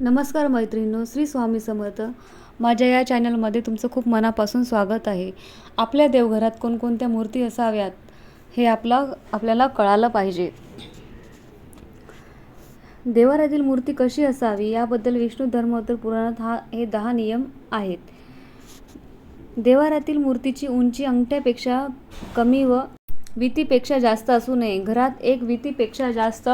नमस्कार मैत्रिणींनो श्री स्वामी समर्थ. माझ्या या चॅनलमध्ये तुमचं खूप मनापासून स्वागत आहे. आपल्या देवघरात कोणकोणत्या मूर्ती असाव्यात हे आपला आपल्याला कळालं पाहिजे. देवारातील मूर्ती कशी असावी याबद्दल विष्णू धर्मोत्तर पुराणात हा हे दहा नियम आहेत. देवारातील मूर्तीची उंची अंगठ्यापेक्षा कमी व वितीपेक्षा जास्त असू नये. घरात एक वितीपेक्षा जास्त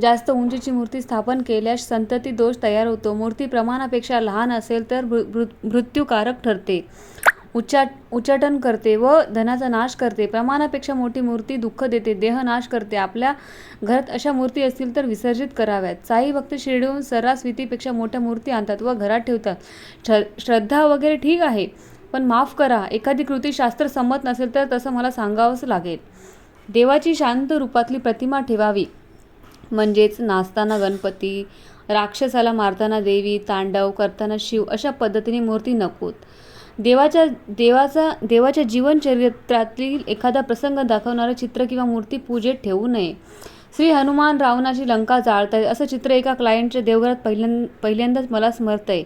जास्त उंचीची मूर्ती स्थापन केल्यास संतती दोष तयार होतो. मूर्ती प्रमाणापेक्षा लहान असेल तर मृ- मृत्यूकारक ठरते. उच्चाट उच्चाटन करते व धनाचा नाश करते. प्रमाणापेक्षा मोठी मूर्ती दुःख देते देह नाश करते. आपल्या घरात अशा मूर्ती असतील तर विसर्जित कराव्यात. साई भक्त शिर्डीहून सर्रास वितीपेक्षा मोठ्या मूर्ती आणतात व घरात ठेवतात. श्रद्धा वगैरे ठीक आहे पण माफ करा. एखादी कृती शास्त्र संमत नसेल तर तसं मला सांगावंच लागेल. देवाची शांत रूपातली प्रतिमा ठेवावी. म्हणजेच नाचताना गणपती राक्षसाला मारताना देवी तांडव करताना शिव अशा पद्धतीने मूर्ती नकोत. देवाच्या देवाचा देवाच्या जीवनचरित्रातील एखादा प्रसंग दाखवणारं चित्र किंवा मूर्ती पूजेत ठेवू नये. श्री हनुमान रावणाची लंका जाळतायत असं चित्र एका क्लायंटच्या देवघरात पहिल्यांदा पहिल्यांदाच मला स्मरत आहे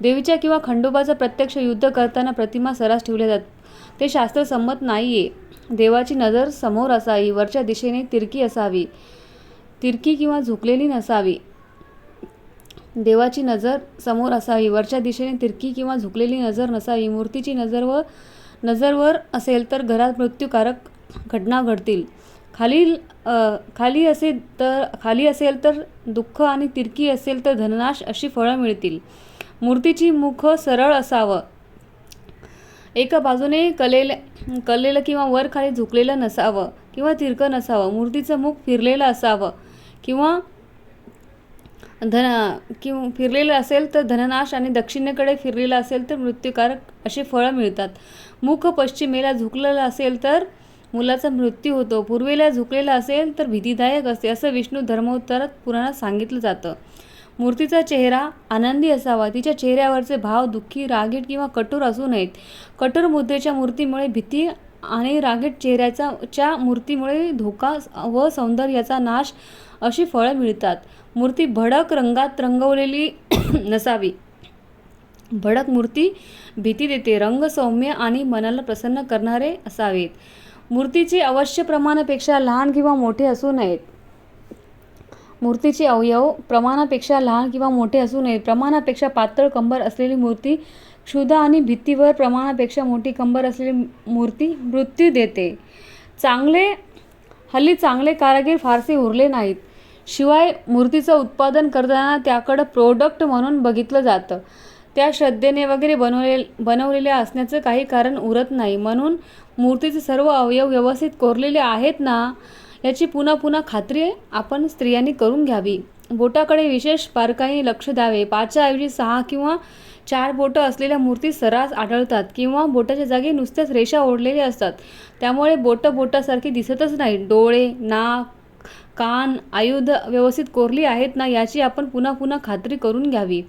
देवीच्या किंवा खंडोबाचं प्रत्यक्ष युद्ध करताना प्रतिमा सरास ठेवल्या जातात ते शास्त्र संमत नाही आहे देवाची नजर समोर असावी वरच्या दिशेने तिरकी असावी. तिरकी किंवा झुकलेली नसावी. देवाची नजर समोर असावी. वरच्या दिशेने तिरकी किंवा झुकलेली नजर नसावी. मूर्तीची नजर व नजरवर असेल तर घरात मृत्यूकारक घटना घडतील. खालील खाली असेल तर खाली असेल तर दुःख आणि तिरकी असेल तर धननाश अशी फळं मिळतील. मूर्तीची मुख सरळ असावं. एका बाजूने कलेलं कलेलं किंवा वर खाली झुकलेलं नसावं किंवा तिरकं नसावं. मूर्तीचं मुख फिरलेलं असावं. किंवा धन किंवा फिरलेलं असेल तर धननाश आणि दक्षिणेकडे फिरलेलं असेल तर मृत्यूकारक असे फळं मिळतात. मुख पश्चिमेला झुकलेलं असेल तर मुलाचा मृत्यू होतो. पूर्वेला झुकलेला असेल तर भीतीदायक असते असं विष्णू धर्मोत्तरात पुराणात सांगितलं जातं. मूर्तीचा चेहरा आनंदी असावा. तिच्या चेहऱ्यावरचे भाव दुःखी रागीट किंवा कठोर असू नयेत. कठोर मुद्रेच्या मूर्तीमुळे भीती आणि रागीट चेहऱ्याचा च्या मूर्तीमुळे धोका व सौंदर्याचा नाश अशी फळं मिळतात. मूर्ती भडक रंगात रंगवलेली नसावी. भडक मूर्ती भीती देते. रंग सौम्य आणि मनाला प्रसन्न करणारे असावेत. मूर्तीचे अवश्य प्रमाणापेक्षा लहान किंवा मोठे असू नयेत. मूर्तीचे अवयव प्रमाणापेक्षा लहान किंवा मोठे असू नयेत. प्रमाणापेक्षा पातळ कंबर असलेली मूर्ती क्षुधा आणि भीतीवर प्रमाणापेक्षा मोठी कंबर असलेली मूर्ती मृत्यू देते. चांगले हल्ली चांगले कारागीर फारसे उरले नाहीत. शिवाय मूर्तीचं उत्पादन करताना त्याकडं प्रोडक्ट म्हणून बघितलं जातं. त्या श्रद्धेने वगैरे बनवले बनवलेल्या असण्याचं काही कारण उरत नाही. म्हणून मूर्तीचे सर्व अवयव व्यवस्थित कोरलेले आहेत ना याची पुन्हा पुन्हा खात्री आपण स्त्रियांनी करून घ्यावी. बोटाकडे विशेष बारकाईने लक्ष द्यावे. पाचच्या ऐवजी सहा किंवा चार बोटं असलेल्या मूर्ती सर्रास आढळतात किंवा बोटाच्या जागी नुसत्याच रेषा ओढलेल्या असतात. त्यामुळे बोटं बोटासारखी दिसतच नाही डोळे नाक कान आयुध व्यवस्थित कोरली आहेत ना याची आपण पुन्हा पुन्हा खात्री करून घ्यावी.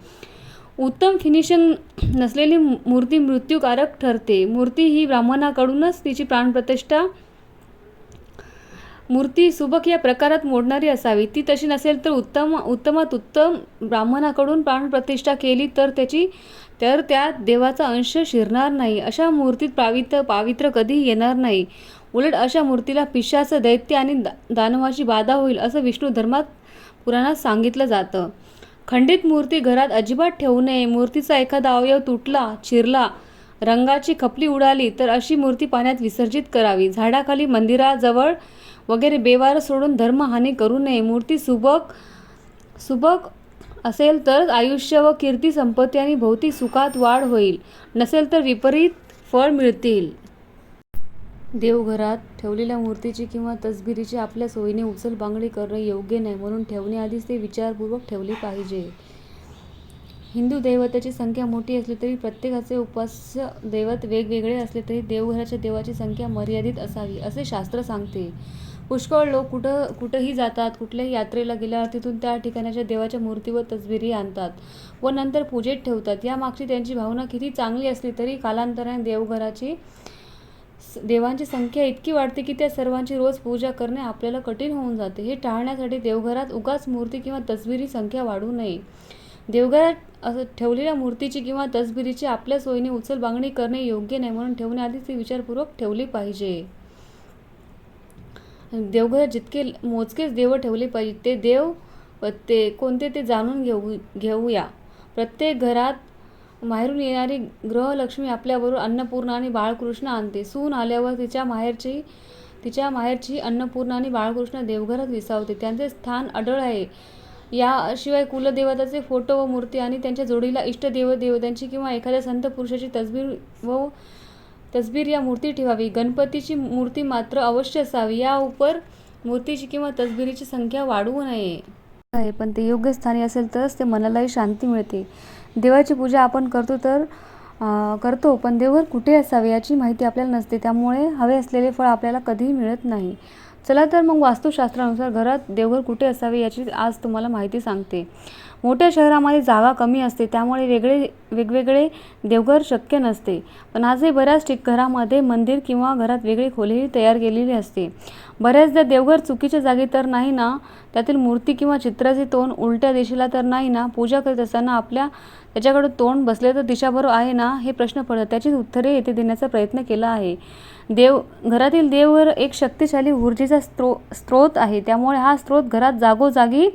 उत्तम फिनिशिंग नसलेली मूर्ती मृत्यूकारक ठरते. मूर्ती ही ब्राह्मणाकडूनच तिची प्राणप्रतिष्ठा मूर्ती सुबक या प्रकारात मोडणारी असावी. ती तशी नसेल तर उत्तम उत्तमात उत्तम ब्राह्मणाकडून प्राणप्रतिष्ठा केली तर त्याची तर त्यात देवाचा अंश शिरणार नाही. अशा मूर्तीत पावित्र पावित्र कधीही येणार नाही. उलट अशा मूर्तीला पिशाचं दैत्य आणि दानवाची बाधा होईल असं विष्णू धर्मात पुराणात सांगितलं जातं. खंडित मूर्ती घरात अजिबात ठेवू नये. मूर्तीचा एखादा अवयव तुटला चिरला रंगाची खपली उडाली तर अशी मूर्ती पाण्यात विसर्जित करावी. झाडाखाली मंदिराजवळ वगैरे बेवार सोडून धर्महानी करू नये. मूर्ती सुबक सुबक असेल तरच आयुष्य व कीर्ती संपत्ती आणि भौतिक सुखात वाढ होईल. नसेल तर विपरीत फळ मिळतील. देवघरात ठेवलेल्या मूर्तीची किंवा तसबिरीची आपल्या सोयीने उचलबांगडी करणे योग्य नाही म्हणून ठेवण्याआधीच ते विचारपूर्वक ठेवले पाहिजे. हिंदू दैवताची संख्या मोठी असली तरी प्रत्येकाचे उपास्य दैवत वेगवेगळे असले तरी देवघराच्या देवाची संख्या मर्यादित असावी असे शास्त्र सांगते. पुष्कळ लोक कुठं कुठंही जातात कुठल्याही यात्रेला गेल्यावर तिथून त्या ठिकाणाच्या देवाच्या मूर्ती व तसबिरी आणतात व नंतर पूजेत ठेवतात. यामागची त्यांची भावना किती चांगली असली तरी कालांतराने देवघराची देवांची संख्या इतकी वाढते की त्या सर्वांची रोज पूजा करणे आपल्याला कठीण होऊन जाते. हे टाळण्यासाठी देवघरात उगाच मूर्ती किंवा तसबिरी संख्या वाढू नये. देवघरात असं ठेवलेल्या मूर्तीची किंवा तसबिरीची आपल्या सोयीने उचलबांगणी करणे योग्य नाही म्हणून ठेवण्याआधीच ती विचारपूर्वक ठेवली पाहिजे. देवघरात जितके मोजकेच देव ठेवले पाहिजे ते देव व ते कोणते ते जाणून घेऊ घेऊया. प्रत्येक घरात माहेरून येणारी ग्रहलक्ष्मी आपल्याबरोबर अन्नपूर्णा आणि बाळकृष्ण आणते. सून आल्यावर तिच्या माहेरची तिच्या माहेरची अन्नपूर्णा आणि बाळकृष्ण देवघरात विसावते. त्यांचे स्थान अडळ आहे. याशिवाय कुलदेवताचे फोटो व मूर्ती आणि त्यांच्या जोडीला इष्टदेव देवतांची किंवा एखाद्या संत पुरुषाची तसबीर व तसबीर या मूर्ती ठेवावी. गणपतीची मूर्ती मात्र अवश्य असावी. या उपर मूर्तीची किंवा तसबिरीची संख्या वाढवू नये. आहे पण ते योग्य स्थानी असेल तरच ते मनालाही शांती मिळते. देवाची पूजा आपण करतो तर करतो पण देवघर कुठे असावे याची माहिती आपल्याला नसते. त्यामुळे हवे असलेले फळ आपल्याला कधीही मिळत नाही. चला तर मग वास्तुशास्त्रानुसार घरात देवघर कुठे असावे याची आज तुम्हाला माहिती सांगते. मोठ्या शहरामध्ये जागा कमी असते त्यामुळे वेगळे वेगवेगळे देवघर शक्य नसते. पण आजही बऱ्याच ठिक घरामध्ये मंदिर किंवा घरात वेगळी खोलीही तयार केलेली असते. बऱ्याचदा देवघर चुकीच्या जागी तर नाही ना त्यातील मूर्ती किंवा चित्राचे तोंड उलट्या दिशेला तर नाही ना पूजा करत असताना आपल्या त्याच्याकडे तोंड बसले तर दिशाबरोबर आहे ना हे प्रश्न पडतात. त्याचीच उत्तरे येथे देण्याचा प्रयत्न केला आहे. देव घरातील देवघर एक शक्तिशाली ऊर्जेचा स्त्रो स्रोत आहे. त्यामुळे हा स्रोत घरात जागोजागी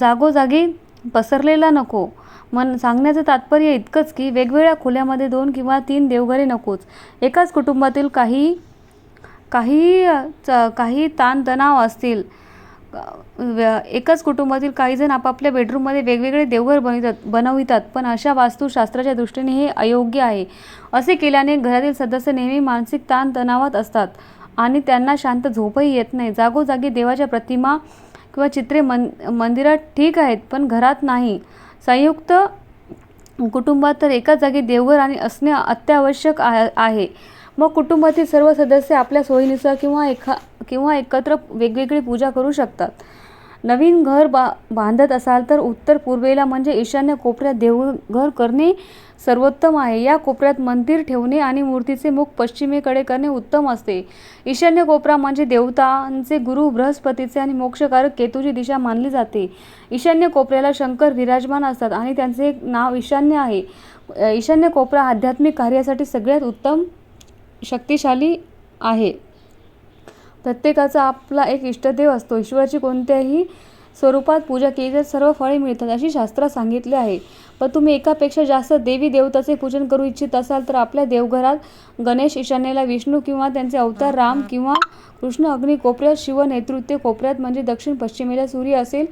जागोजागी पसरलेला नको. मन सांगण्याचं तात्पर्य इतकंच की वेगवेगळ्या खोल्यामध्ये दोन किंवा तीन देवघरे नकोच. एकाच कुटुंबातील काही काही च- काही ताणतणाव असतील. एकाच कुटुंबातील काही जण आपापल्या बेडरूममध्ये वेगवेगळे देवघर बनवितात बनवितात पण अशा वास्तुशास्त्राच्या दृष्टीने हे अयोग्य आहे. असे केल्याने घरातील सदस्य नेहमी मानसिक ताणतणावात असतात आणि त्यांना शांत झोपही येत नाही. जागोजागी देवाच्या प्रतिमा किंवा चित्रे मन मंदिरात ठीक आहेत पण घरात नाही. संयुक्त कुटुंबात तर एकाच जागी देवघर आणि असणे अत्यावश्यक आहे. मग कुटुंबातील सर्व सदस्य आपल्या सोयीनुसार किंवा एखा किंवा एकत्र वेगवेगळी पूजा करू शकतात. नवीन घर बा बांधत असाल तर उत्तर पूर्वेला म्हणजे ईशान्य कोपऱ्यात देवघर करणे सर्वोत्तम आहे. या कोपऱ्यात मंदिर ठेवणे आणि मूर्तीचे मुख पश्चिमेकडे करणे उत्तम असते. ईशान्य कोपरा म्हणजे देवतांचे गुरु बृहस्पतीचे आणि मोक्षकारक केतूची दिशा मानली जाते. ईशान्य कोपऱ्याला शंकर विराजमान असतात आणि त्यांचे एक नाव ईशान्य आहे. ईशान्य कोपरा आध्यात्मिक कार्यासाठी सगळ्यात उत्तम शक्तिशाली आहे. प्रत्येकाचा आपला एक इष्टदेव असतो. ईश्वराची कोणत्याही स्वरूपात पूजा केली तर सर्व फळे मिळतात अशी शास्त्रात सांगितले आहे. पण तुम्ही एकापेक्षा जास्त देवी देवताचे पूजन करू इच्छित असाल तर आपल्या देवघरात गणेश ईशान्येला विष्णू किंवा त्यांचे अवतार राम किंवा कृष्ण अग्नी कोपऱ्यात शिव नेतृत्व कोपऱ्यात म्हणजे दक्षिण पश्चिमेला सूर्य असेल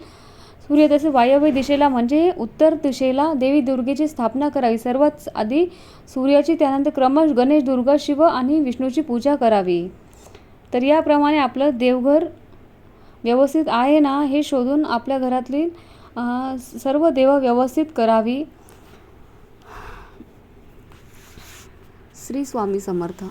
सूर्य तसे वायव्य दिशेला म्हणजे उत्तर दिशेला देवी दुर्गेची स्थापना करावी. सर्वात आधी सूर्याची त्यानंतर क्रमश गणेश दुर्गा शिव आणि विष्णूची पूजा करावी. तर याप्रमाणे आपलं देवघर व्यवस्थित आहे ना हे शोधून आपल्या घरातली सर्व देव व्यवस्थित करावी. श्री स्वामी समर्थ.